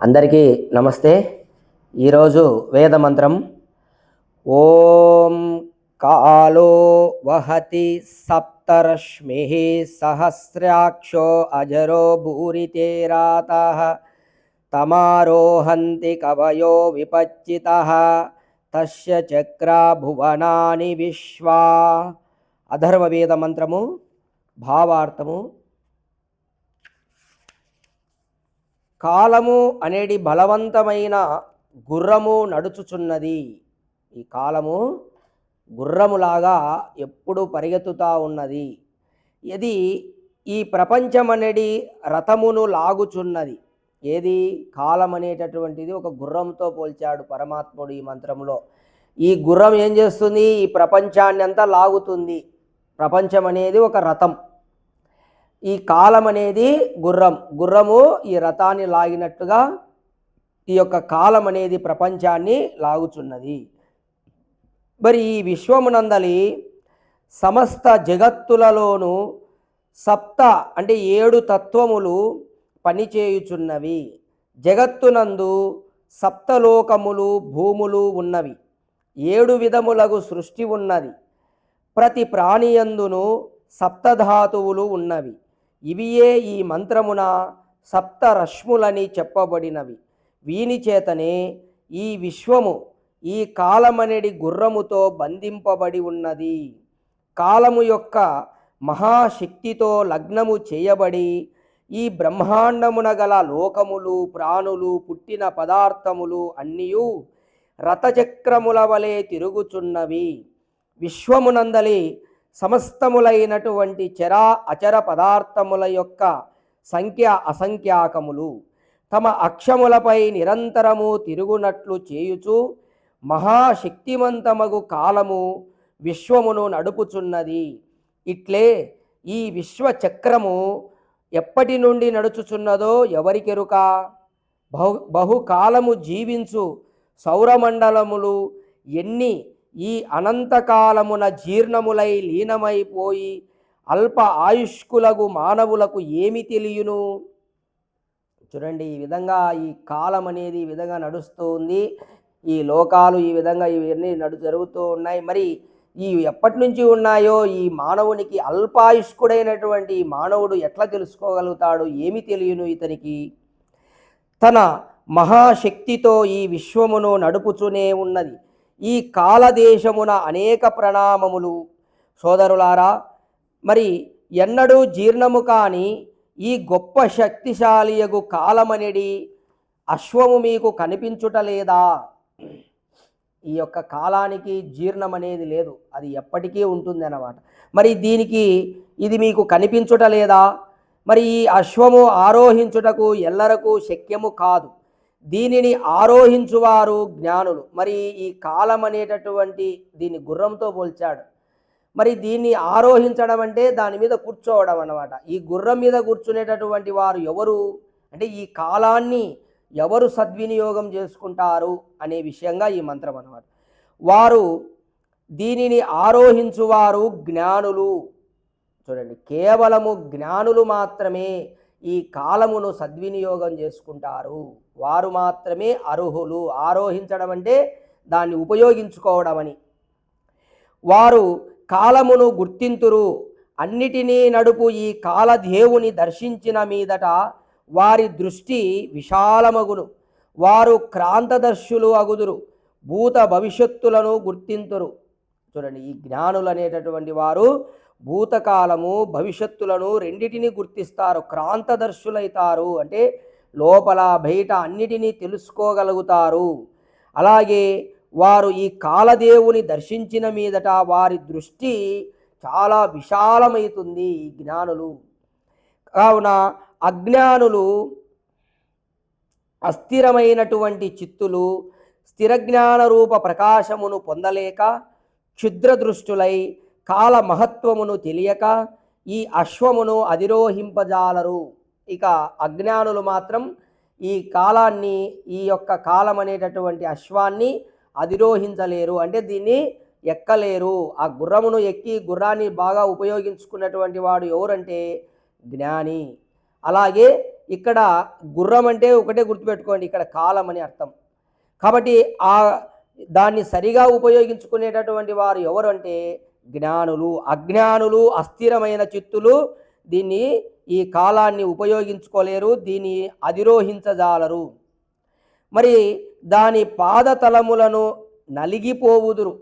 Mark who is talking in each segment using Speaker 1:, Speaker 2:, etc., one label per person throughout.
Speaker 1: అందరికీ నమస్తే. ఈరోజు వేద మంత్రం ఓం కాలో వహతి సప్తరశ్మి సహస్రాక్షో అజరో భూరితేరాత తమారోహంతి కవయో విపచ్చిత తస్య చక్రా భువనాని విశ్వా. అధర్వవేద మంత్రము భావార్థము. కాలము అనేది బలవంతమైన గుర్రము నడుచుచున్నది. ఈ కాలము గుర్రములాగా ఎప్పుడు పరిగెత్తుతా ఉన్నది. ఇది ఈ ప్రపంచం అనేది రథమును లాగుచున్నది. ఏది? కాలం అనేటటువంటిది ఒక గుర్రంతో పోల్చాడు పరమాత్ముడు ఈ మంత్రంలో ఈ గుర్రం ఏం చేస్తుంది? ఈ ప్రపంచాన్ని అంతా లాగుతుంది. ప్రపంచం అనేది ఒక రథం. ఈ కాలం అనేది గుర్రం. గుర్రము ఈ రథాన్ని లాగినట్టుగా ఈ యొక్క కాలం అనేది ప్రపంచాన్ని లాగుచున్నది. మరి ఈ విశ్వమునందలి సమస్త జగత్తులలోనూ సప్త అంటే ఏడు తత్వములు పనిచేయుచున్నవి. జగత్తునందు సప్తలోకములు భూములు ఉన్నవి. ఏడు విధములగు సృష్టి ఉన్నది. ప్రతి ప్రాణియందును సప్తధాతువులు ఉన్నవి. ఇవియే ఈ మంత్రమున సప్తరశ్ములని చెప్పబడినవి. వీని చేతనే ఈ విశ్వము ఈ కాలమనేడి గుర్రముతో బంధింపబడి ఉన్నది. కాలము యొక్క మహాశక్తితో లగ్నము చేయబడి ఈ బ్రహ్మాండమున గల లోకములు ప్రాణులు పుట్టిన పదార్థములు అన్నీయు రథచక్రముల వలె తిరుగుచున్నవి. విశ్వమునందలి సమస్తములైనటువంటి చరా అచర పదార్థముల యొక్క సంఖ్య అసంఖ్యాకములు. తమ అక్షములపై నిరంతరము తిరుగునట్లు చేయుచు మహాశక్తివంతమగు కాలము విశ్వమును నడుపుచున్నది. ఇట్లే ఈ విశ్వచక్రము ఎప్పటి నుండి నడుచుచున్నదో ఎవరికెరుక? బహు బహుకాలము జీవించు సౌరమండలములు ఎన్ని ఈ అనంతకాలమున జీర్ణములై లీనమైపోయి అల్ప ఆయుష్కులకు మానవులకు ఏమి తెలియను? చూడండి ఈ విధంగా ఈ కాలం అనేది ఈ విధంగా నడుస్తుంది. ఈ లోకాలు ఈ విధంగా ఇవన్నీ నడు జరుగుతూ ఉన్నాయి. మరి ఈ ఎప్పటి నుంచి ఉన్నాయో ఈ మానవునికి అల్పాయుష్కుడైనటువంటి ఈ మానవుడు ఎట్లా తెలుసుకోగలుగుతాడు? ఏమి తెలియను ఇతనికి? తన మహాశక్తితో ఈ విశ్వమును నడుపుచునే ఉన్నది. ఈ కాలదేశమున అనేక ప్రణామములు. సోదరులారా మరి ఎన్నడూ జీర్ణము కాని ఈ గొప్ప శక్తిశాలియగు కాలమనిడి అశ్వము మీకు కనిపించుటలేదా ఈ యొక్క కాలానికి జీర్ణం అనేది లేదు. అది ఎప్పటికీ ఉంటుంది అన్నమాట మరి దీనికి ఇది మీకు కనిపించుటలేదా మరి ఈ అశ్వము ఆరోహించుటకు ఎల్లరకు శక్యము కాదు. దీనిని ఆరోహించువారు జ్ఞానులు. మరి ఈ కాలం అనేటటువంటి దీన్ని గుర్రంతో పోల్చాడు. మరి దీన్ని ఆరోహించడం అంటే దాని మీద కూర్చోవడం అన్నమాట. ఈ గుర్రం మీద కూర్చునేటటువంటి వారు ఎవరు? అంటే ఈ కాలాన్ని ఎవరు సద్వినియోగం చేసుకుంటారు అనే విషయంగా ఈ మంత్రం అన్నమాట. వారు దీనిని ఆరోహించువారు జ్ఞానులు. చూడండి కేవలము జ్ఞానులు మాత్రమే ఈ కాలమును సద్వినియోగం చేసుకుంటారు. వారు మాత్రమే అర్హులు. ఆరోహించడం అంటే దాన్ని ఉపయోగించుకోవడం అని వారు కాలమును గుర్తింతురు. అన్నిటినీ నడుపు ఈ కాలదేవుని దర్శించిన మీదట వారి దృష్టి విశాలమగును. వారు క్రాంతదర్శులు అగుదురు. భూత భవిష్యత్తులను గుర్తింతురు. చూడండి ఈ జ్ఞానులు అనేటటువంటి వారు భూతకాలము భవిష్యత్తులను రెండిటిని గుర్తిస్తారు. క్రాంతదర్శులైతారు. అంటే లోపల బయట అన్నిటినీ తెలుసుకోగలుగుతారు. అలాగే వారు ఈ కాలదేవుని దర్శించిన మీదట వారి దృష్టి చాలా విశాలమవుతుంది ఈ జ్ఞానులు. కావున అజ్ఞానులు అస్థిరమైనటువంటి చిత్తులు స్థిరజ్ఞాన రూప ప్రకాశమును పొందలేక క్షుద్ర దృష్టులై కాల మహత్వమును తెలియక ఈ అశ్వమును అధిరోహింపజాలరు. ఇక అజ్ఞానులు మాత్రం ఈ కాలాన్ని ఈ యొక్క కాలం అనేటటువంటి అశ్వాన్ని అధిరోహించలేరు. అంటే దీన్ని ఎక్కలేరు. ఆ గుర్రమును ఎక్కి గుర్రాన్ని బాగా ఉపయోగించుకున్నటువంటి వాడు ఎవరంటే జ్ఞాని. అలాగే ఇక్కడ గుర్రం అంటే ఒకటే గుర్తుపెట్టుకోండి ఇక్కడ కాలం అని అర్థం. కాబట్టి ఆ దాన్ని సరిగా ఉపయోగించుకునేటటువంటి వారు ఎవరు అంటే జ్ఞానులు. అజ్ఞానులు అస్థిరమైన చిత్తులు దీన్ని ఈ కాలాన్ని ఉపయోగించుకోలేరు దీన్ని అధిరోహించజాలరు. మరి దాని పాదతలములను నలిగిపోవుదురు.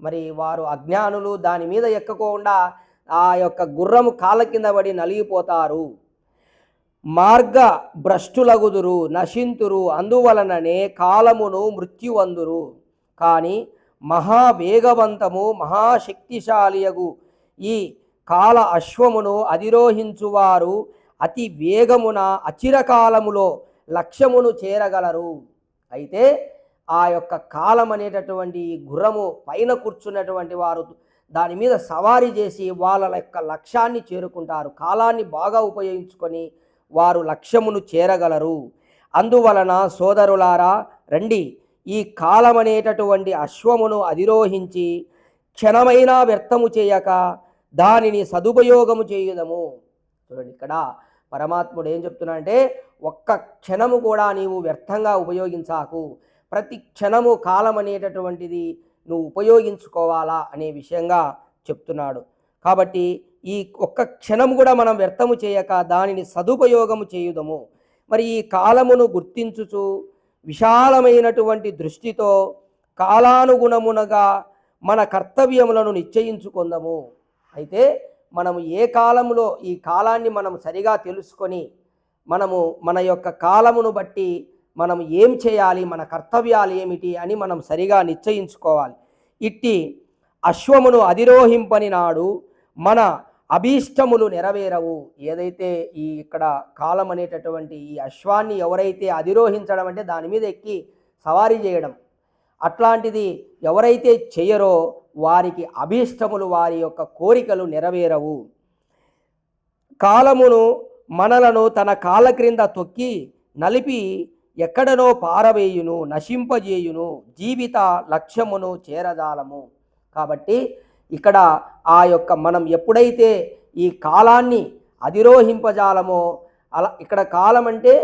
Speaker 1: మరి వారు అజ్ఞానులు దాని మీద ఎక్కకుండా ఆ యొక్క గుర్రము కాళ్ళ కింద పడి నలిగిపోతారు. మార్గ భ్రష్టులగుదురు నశింతురు అందువలననే కాలమును మృత్యువందురు. కానీ మహావేగవంతము మహాశక్తిశాలియగు ఈ కాల అశ్వమును అధిరోహించువారు అతి వేగమున అచిరకాలములో లక్ష్యమును చేరగలరు. అయితే ఆ యొక్క కాలం అనేటటువంటి గుర్రము పైన కూర్చున్నటువంటి వారు దాని మీద సవారీ చేసి వాళ్ళ యొక్క లక్ష్యాన్ని చేరుకుంటారు. కాలాన్ని బాగా ఉపయోగించుకొని వారు లక్ష్యమును చేరగలరు. అందువలన సోదరులారా రండి ఈ కాలం అనేటటువంటి అశ్వమును అధిరోహించి క్షణమైనా వ్యర్థము చేయక దానిని సదుపయోగము చేయుదము. చూడండి ఇక్కడ పరమాత్ముడు ఏం చెప్తున్నాడంటే ఒక్క క్షణము కూడా నీవు వ్యర్థంగా ఉపయోగించాకు. ప్రతి క్షణము కాలం అనేటటువంటిది నువ్వు ఉపయోగించుకోవాలా అనే విషయంగా చెప్తున్నాడు. కాబట్టి ఈ ఒక్క క్షణం కూడా మనం వ్యర్థము చేయక దానిని సదుపయోగము చేయుదము. మరి ఈ కాలమును గుర్తించుచు విశాలమైనటువంటి దృష్టితో కాలానుగుణమునగా మన కర్తవ్యములను నిశ్చయించుకుందాము. అయితే మనము ఏ కాలంలో ఈ కాలాన్ని మనం సరిగా తెలుసుకొని మనము మన యొక్క కాలమును బట్టి మనం ఏం చేయాలి మన కర్తవ్యాలు ఏమిటి అని మనం సరిగా నిశ్చయించుకోవాలి. ఇట్టి అశ్వమును అధిరోహింపని నాడు మన అభీష్టములు నెరవేరవు. ఏదైతే ఈ ఇక్కడ కాలం అనేటటువంటి ఈ అశ్వాన్ని ఎవరైతే అధిరోహించడం అంటే దాని మీద ఎక్కి సవారీ చేయడం. అట్లాంటిది ఎవరైతే చేయరో వారికి అభీష్టములు వారి యొక్క కోరికలు నెరవేరవు. కాలమును మనలను తన కాళ్ళ క్రింద తొక్కి నలిపి ఎక్కడనో పారవేయును నశింపజేయును జీవిత లక్ష్యమును చేరజాలము. కాబట్టి ఇక్కడ ఆ యొక్క మనం ఎప్పుడైతే ఈ కాలాన్ని అధిరోహింపజాలమో అలా ఇక్కడ కాలం అంటే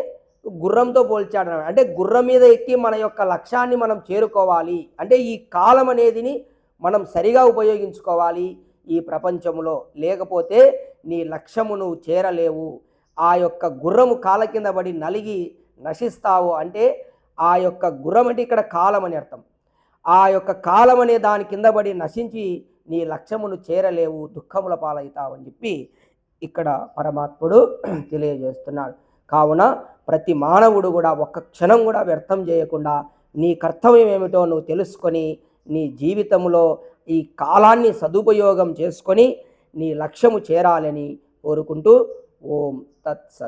Speaker 1: గుర్రంతో పోల్చాడు అంటే గుర్రం మీద ఎక్కి మన యొక్క లక్ష్యాన్ని మనం చేరుకోవాలి. అంటే ఈ కాలం అనేదిని మనం సరిగా ఉపయోగించుకోవాలి ఈ ప్రపంచంలో. లేకపోతే నీ లక్ష్యము నువ్వు చేరలేవు. ఆ యొక్క గుర్రము కాల కింద పడి నలిగి నశిస్తావు అంటే ఆ యొక్క గుర్రం అంటే ఇక్కడ కాలం అని అర్థం. ఆ యొక్క కాలం అనే దాని కింద పడి నశించి నీ లక్ష్యమును చేరలేవు దుఃఖముల పాలవుతావు అని చెప్పి ఇక్కడ పరమాత్ముడు తెలియజేస్తున్నాడు. కావున ప్రతి మానవుడు కూడా ఒక్క క్షణం కూడా వ్యర్థం చేయకుండా నీ కర్తవ్యం ఏమిటో నువ్వు తెలుసుకొని నీ జీవితంలో ఈ కాలాన్ని సదుపయోగం చేసుకొని నీ లక్ష్యము చేరాలని కోరుకుంటూ ఓం తత్సత్